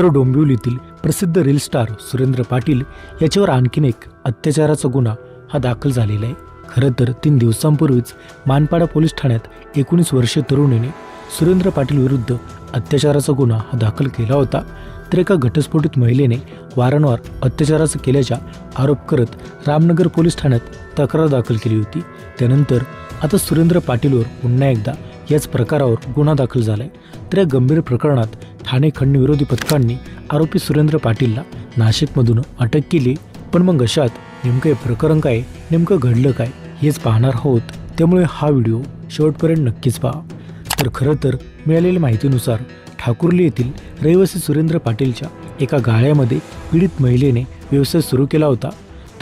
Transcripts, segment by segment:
तर डोंबिवलीतील प्रसिद्ध reel star Surendra Patil याच्यावर आणखीन एक अत्याचाराचा गुन्हा हा दाखल झालेला आहे. खरं तर तीन दिवसांपूर्वीच मानपाडा पोलीस ठाण्यात एकोणीस वर्षीय तरुणीने सुरेंद्र पाटील विरुद्ध अत्याचाराचा गुन्हा हा दाखल केला होता. तर एका घटस्फोटित महिलेने वारंवार अत्याचाराचं केल्याचा आरोप करत रामनगर पोलीस ठाण्यात तक्रार दाखल केली होती. त्यानंतर आता सुरेंद्र पाटीलवर पुन्हा एकदा याच प्रकारावर गुन्हा दाखल झालाय. तर या गंभीर प्रकरणात ठाणे खंडविरोधी पथकांनी आरोपी सुरेंद्र पाटीलला नाशिकमधून अटक केली. पण मग अशात नेमकं हे प्रकरण काय नेमकं घडलं काय हेच पाहणार आहोत. त्यामुळे हा व्हिडिओ शेवटपर्यंत नक्कीच पहा. तर खरं तर मिळालेल्या माहितीनुसार ठाकुर्ली येथील रहिवासी सुरेंद्र पाटीलच्या एका गाळ्यामध्ये पीडित महिलेने व्यवसाय सुरू केला होता.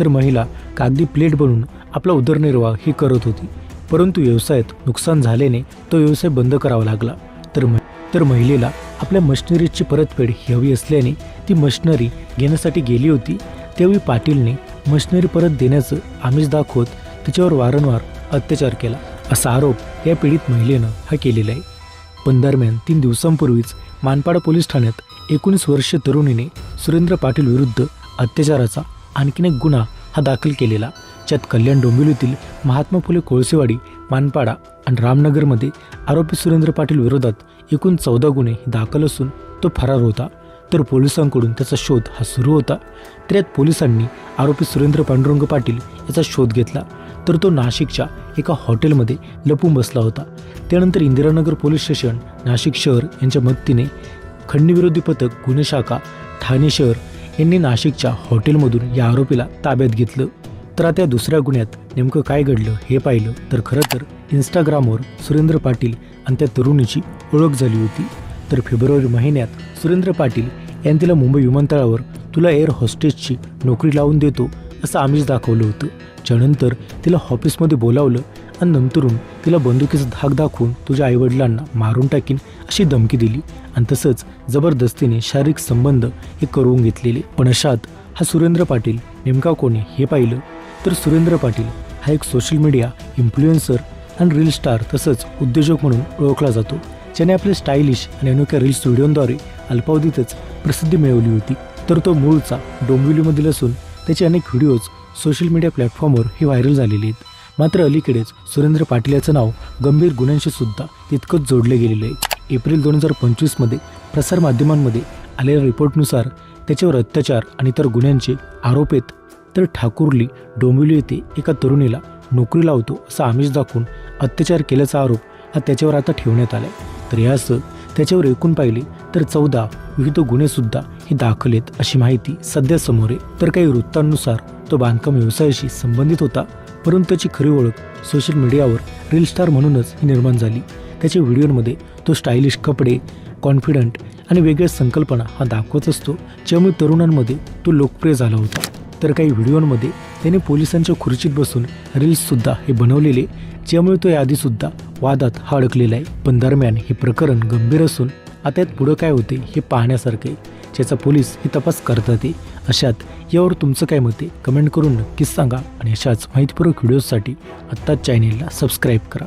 तर महिला कागदी प्लेट बनवून आपला उदरनिर्वाह ही करत होती. परंतु व्यवसायात नुकसान झाल्याने तो व्यवसाय बंद करावा लागला. तर तर महिलेला आपल्या मशिनरीची परतफेड हवी असल्याने ती मशिनरी घेण्यासाठी गेली होती. त्यावेळी पाटीलने मशिनरी परत देण्याचं आमिष दाखवत तिच्यावर वारंवार अत्याचार केला. असा आरोप या पीडित महिलेनं हा केलेला आहे. पण दरम्यान तीन दिवसांपूर्वीच मानपाडा पोलीस ठाण्यात एकोणीस वर्षीय तरुणीने सुरेंद्र पाटील विरुद्ध अत्याचाराचा आणखीन एक गुन्हा हा दाखल केलेला. ज्यात कल्याण डोंबिवलीतील महात्मा फुले कोळसेवाडी मानपाडा आणि रामनगरमध्ये आरोपी सुरेंद्र पाटील विरोधात एकूण चौदा गुन्हे दाखल असून तो फरार होता. तर पोलिसांकडून त्याचा शोध हा सुरू होता. तर यात पोलिसांनी आरोपी सुरेंद्र पांडुरंग पाटील याचा शोध घेतला. तर तो नाशिकच्या एका हॉटेलमध्ये लपून बसला होता. त्यानंतर इंदिरानगर पोलीस स्टेशन नाशिक शहर यांच्या मदतीने खंडविरोधी पथक गुन्हे शाखा ठाणे शहर यांनी नाशिकच्या हॉटेलमधून या आरोपीला ताब्यात घेतलं. तर आता दुसऱ्या गुन्ह्यात नेमकं काय घडलं हे पाहिलं तर खरं तर इंस्टाग्रामवर सुरेंद्र पाटील आणि त्या तरुणीची ओळख झाली होती. तर फेब्रुवारी महिन्यात सुरेंद्र पाटील यांनी तिला मुंबई विमानतळावर तुला एअर हॉस्टेसची नोकरी लावून देतो असं आमिष दाखवलं होतं. त्यानंतर तिला ऑफिसमध्ये बोलावलं आणि नंतरून तिला बंदुकीचा धाक दाखवून तुझ्या आईवडिलांना मारून टाकीन अशी धमकी दिली आणि तसंच जबरदस्तीने शारीरिक संबंध हे करून घेतलेले. पण अशात हा सुरेंद्र पाटील नेमका कोणी हे पाहिलं तर सुरेंद्र पाटील हा एक सोशल मीडिया इन्फ्लुएन्सर आणि रील स्टार तसंच उद्योजक म्हणून ओळखला जातो. ज्याने आपले स्टायलिश आणि अनोख्या रील्स व्हिडिओंद्वारे अल्पावधीतच प्रसिद्धी मिळवली होती. तर तो मूळचा डोंबिवलीमधील असून त्याचे अनेक व्हिडिओज सोशल मीडिया प्लॅटफॉर्मवर हे व्हायरल झालेले आहेत. मात्र अलीकडेच सुरेंद्र पाटील याचं नाव गंभीर गुन्ह्यांशी सुद्धा तितकंच जोडले गेलेलं आहे. एप्रिल दोन हजार पंचवीसमध्ये प्रसारमाध्यमांमध्ये आलेल्या रिपोर्टनुसार त्याच्यावर अत्याचार आणि इतर गुन्ह्यांचे आरोप आहेत. तर ठाकूरली डोंबिवली येथे एका तरुणीला नोकरी लावतो असा आमिष दाखवून अत्याचार केल्याचा आरोप हा त्याच्यावर आता ठेवण्यात आलाय. तर यासह त्याच्यावर एकूण पाहिले तर चौदा विविध गुन्हेसुद्धा हे दाखल आहेत अशी माहिती सध्या समोर आहे. तर काही वृत्तांनुसार तो बांधकाम व्यवसायाशी संबंधित होता परंतु त्याची खरी ओळख सोशल मीडियावर रील स्टार म्हणूनच ही निर्माण झाली. त्याच्या व्हिडिओमध्ये तो स्टायलिश कपडे कॉन्फिडंट आणि वेगळ्या संकल्पना हा दाखवत असतो ज्यामुळे तरुणांमध्ये तो लोकप्रिय झाला होता. तर काही व्हिडिओमध्ये त्याने पोलिसांच्या खुर्चीत बसून रील्ससुद्धा हे बनवलेले ज्यामुळे तो याआधीसुद्धा वादात हा अडकलेला आहे. पण दरम्यान हे प्रकरण गंभीर असून आता यात पुढं काय होते हे पाहण्यासारखे ज्याचा पोलीस हे तपास करतात अशात यावर तुमचं काय मत आहे? कमेंट करून नक्कीच सांगा आणि अशाच माहितीपूर्वक व्हिडिओजसाठी आत्ताच चॅनेलला सबस्क्राईब करा.